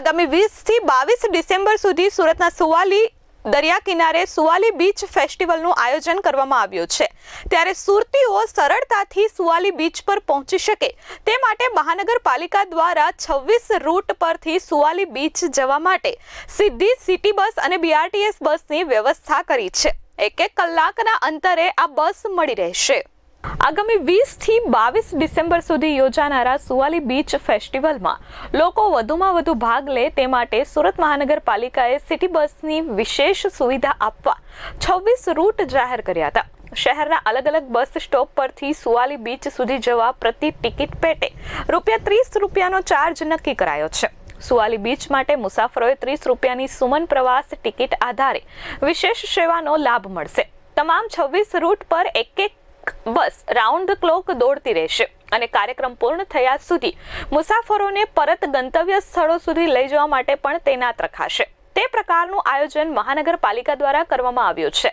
આગામી વીસથી બાવીસ ડિસેમ્બર સુધી સુરતના સુવાલી દરિયા કિનારે સુવાલી બીચ ફેસ્ટિવલનું આયોજન કરવામાં આવ્યું છે. ત્યારે સુરતીઓ સરળતાથી સુવાલી બીચ પર પહોંચી શકે. તે માટે મહાનગરપાલિકા દ્વારા છવ્વીસ રૂટ પરથી સુવાલી બીચ જવા માટે સીધી સિટી બસ અને બીઆરટીએસ બસની વ્યવસ્થા કરી છે. એક એક કલાકના અંતરે આ બસ મળી રહેશે. આગામી વીસથી બાવીસ ડિસેમ્બર સુધી યોજાનારા સુવાલી બીચ ફેસ્ટિવલમાં લોકો વધુમાં વધુ ભાગ લે તે માટે સુરત મહાનગરપાલિકાએ સિટી બસની વિશેષ સુવિધા આપવા છવ્વીસ રૂટ જાહેર કર્યા હતા. શહેરના અલગ અલગ બસ સ્ટોપ પરથી સુવાલી બીચ સુધી જવા પ્રતિ ટિકિટ પેટે રૂપિયા ત્રીસ રૂપિયાનો ચાર્જ નક્કી કરાયો છે. સુવાલી બીચ માટે મુસાફરોએ ત્રીસ રૂપિયાની સુમન પ્રવાસ ટિકિટ આધારે વિશેષ સેવાનો લાભ મળશે. તમામ છવ્વીસ રૂટ પર એક એક બસ, રાઉન્ડ ધ ક્લોક દોડતી રહેશે અને કાર્યક્રમ પૂર્ણ થયા સુધી મુસાફરોને પરત ગંતવ્ય સ્થળો સુધી લઈ જવા માટે પણ તૈનાત રખાશે. તે પ્રકારનું આયોજન મહાનગરપાલિકા દ્વારા કરવામાં આવ્યું છે.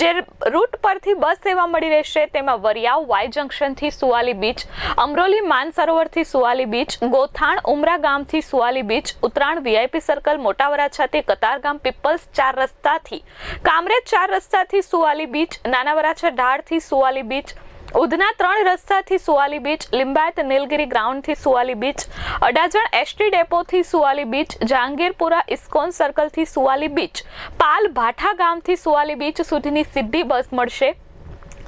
જે રૂટ પરથી બસ સેવા મળી રહેશે, તેમાં વરિયાવ વાય જંકશનથી સુવાલી બીચ, અમરોલી માનસરોવરથી સુવાલી બીચ, ગોથાણ, ઉમરા ગામથી Suvali beach, Uttarayan VIP circle મોટા વરાછાથી કતારગામ પીપલ્સ ચાર રસ્તાથી, કામરેજ ચાર રસ્તાથી સુવાલી બીચ નાના વરાછા ઢાળથી સુવાલી બીચ ઉધના ત્રણ રસ્તાથી સુવાલી બીચ, લિંબાયત નીલગિરી ગ્રાઉન્ડથી સુવાલી બીચ, અડાજણ એસટી ડેપોથી સુવાલી બીચ, જહાંગીરપુરા ઇસ્કોન સર્કલથી સુવાલી બીચ, પાલ ભાઠા ગામથી સુવાલી બીચ સુધીની સીધી બસ મળશે.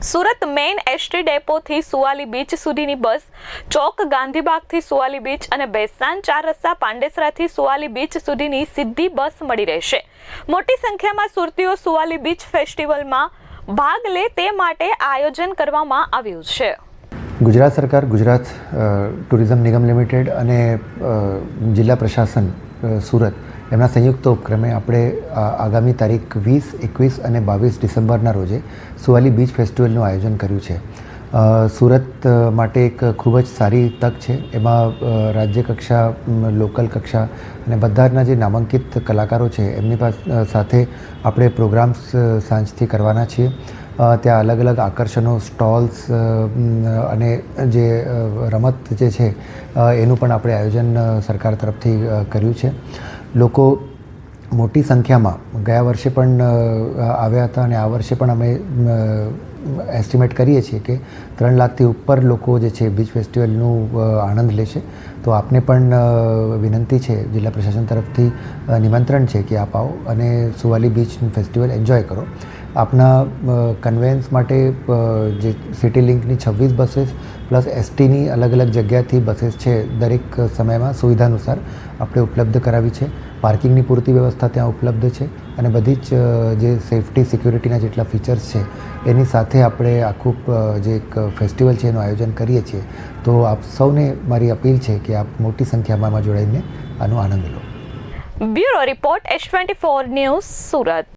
સુરત મેઇન એસટી ડેપોથી સુવાલી બીચ સુધીની બસ, ચોક ગાંધીબાગથી સુવાલી બીચ અને બેસાન ચાર રસ્તા પાંડેસરાથી સુવાલી બીચ સુધીની સીધી બસ મળી રહેશે. મોટી સંખ્યામાં સુરતીઓ સુવાલી બીચ ફેસ્ટિવલમાં ભાગ લે તે માટે આયોજન કરવામાં આવ્યું છે. ગુજરાત સરકાર, ગુજરાત ટુરિઝમ નિગમ લિમિટેડ અને જિલ્લા પ્રશાસન સુરત એમના સંયુક્ત ઉપક્રમે આપણે આગામી તારીખ વીસ, એકવીસ અને બાવીસ ડિસેમ્બરના રોજે સુવાલી બીચ ફેસ્ટિવલનું આયોજન કર્યું છે. સુરત માટે એક ખૂબ જ સારી તક છે. એમાં રાજ્ય કક્ષા લોકલ કક્ષા અને બધાના જે નામાંકિત કલાકારો છે, એમની પાસે સાથે આપણે પ્રોગ્રામ્સ સાંજથી કરવાના છીએ. ત્યાં અલગ અલગ આકર્ષણો, સ્ટોલ્સ અને જે રમત જે છે એનું પણ આપણે આયોજન સરકાર તરફથી કર્યું છે. લોકો મોટી સંખ્યામાં ગયા વર્ષે પણ આવ્યા હતા અને આ વર્ષે પણ અમે એસ્ટિમેટ કરીએ છીએ કે ત્રણ લાખથી ઉપર લોકો જે છે બીચ ફેસ્ટિવલનું આનંદ લેશે તો આપને પણ વિનંતી છે જિલ્લા પ્રશાસન તરફથી નિમંત્રણ છે કે આપ આવો અને સુવાલી બીચ ફેસ્ટિવલ એન્જોય કરો. આપના કન્વેન્સ માટે જે સિટી લિંકની છવ્વીસ બસીસ પ્લસ એસટીની અલગ અલગ જગ્યાથી બસીસ છે દરેક સમયમાં સુવિધા અનુસાર આપણે ઉપલબ્ધ કરાવી છે. પાર્કિંગની પૂરતી વ્યવસ્થા ત્યાં ઉપલબ્ધ છે અને બધી જ જે સેફટી સિક્યુરિટીના જેટલા ફીચર્સ છે, એની સાથે આપણે આખું જે એક ફેસ્ટિવલ છે એનું આયોજન કરીએ છીએ. તો આપ સૌને મારી અપીલ છે કે આપ મોટી સંખ્યામાં જોડાઈને આનો આનંદ લો. Bureau report S twenty four news Surat.